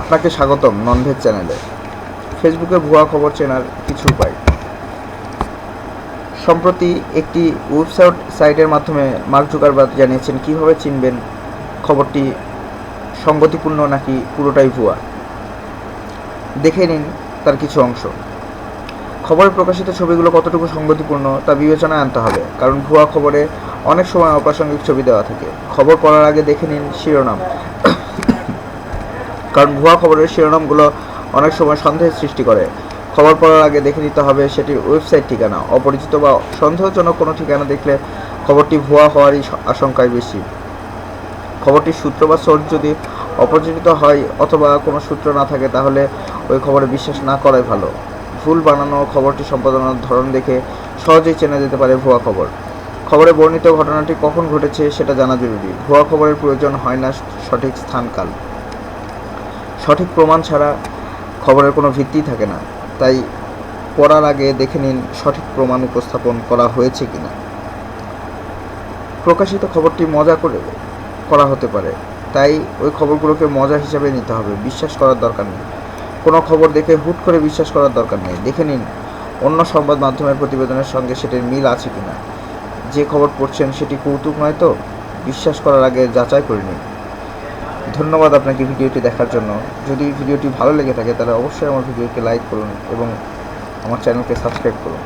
আপনাকে স্বাগতম ননভেজ চ্যানেলে। ফেসবুকে ভুয়া খবর চেনার কিছু উপায়। সম্প্রতি একটি ওয়েবসাইট সাইটের মাধ্যমে মার্ক জুকারবার্গ জানিয়েছেন, কীভাবে চিনবেন খবরটি সঙ্গতিপূর্ণ নাকি পুরোটাই ভুয়া? দেখে নিন তার কিছু অংশ। খবরে প্রকাশিত ছবিগুলো কতটুকু সঙ্গতিপূর্ণ তা বিবেচনায় আনতে হবে, কারণ ভুয়া খবরে অনেক সময় অপ্রাসঙ্গিক ছবি দেওয়া থাকে। খবর পড়ার আগে দেখে নিন শিরোনাম। কারণ ভুয়া খবরের শিরোনামগুলো অনেক সময় সন্দেহের সৃষ্টি করে। খবর পড়ার আগে দেখে নিতে হবে সেটির ওয়েবসাইট ঠিকানা। অপরিচিত বা সন্দেহজনক কোনো ঠিকানা দেখলে খবরটি ভুয়া হওয়ারই আশঙ্কায় বেশি। খবরটির সূত্র বা সোর্স যদি অপরিচিত হয় অথবা কোনো সূত্র না থাকে, তাহলে ওই খবরে বিশ্বাস না করাই ভালো। ভুল বানানো খবরটি সম্পাদনার ধরন দেখে সহজেই চেনা যেতে পারে ভুয়া খবর। খবরে বর্ণিত ঘটনাটি কখন ঘটেছে সেটা জানা জরুরি। ভুয়া খবরের প্রয়োজন হয় না সঠিক স্থানকাল। সঠিক প্রমাণ ছাড়া খবরের কোনো ভিত্তিই থাকে না। তাই পড়ার আগে দেখে নিন সঠিক প্রমাণ উপস্থাপন করা হয়েছে কি না প্রকাশিত খবরটি মজা করে করা হতে পারে। তাই ওই খবরগুলোকে মজা হিসাবে নিতে হবে। বিশ্বাস করার দরকার নেই। কোনো খবর দেখে হুট করে বিশ্বাস করার দরকার নেই। দেখে নিন অন্য সংবাদ মাধ্যমের প্রতিবেদনের সঙ্গে সেটির মিল আছে কি না যে খবর পড়ছেন সেটি কৌতুক নয় তো? বিশ্বাস করার আগে যাচাই করে নিন। ধন্যবাদ আপনাকে ভিডিওটি দেখার জন্য। যদি ভিডিওটি ভালো লেগে থাকে, তাহলে অবশ্যই আমার ভিডিওকে লাইক করুন এবং আমার চ্যানেলকে সাবস্ক্রাইব করুন।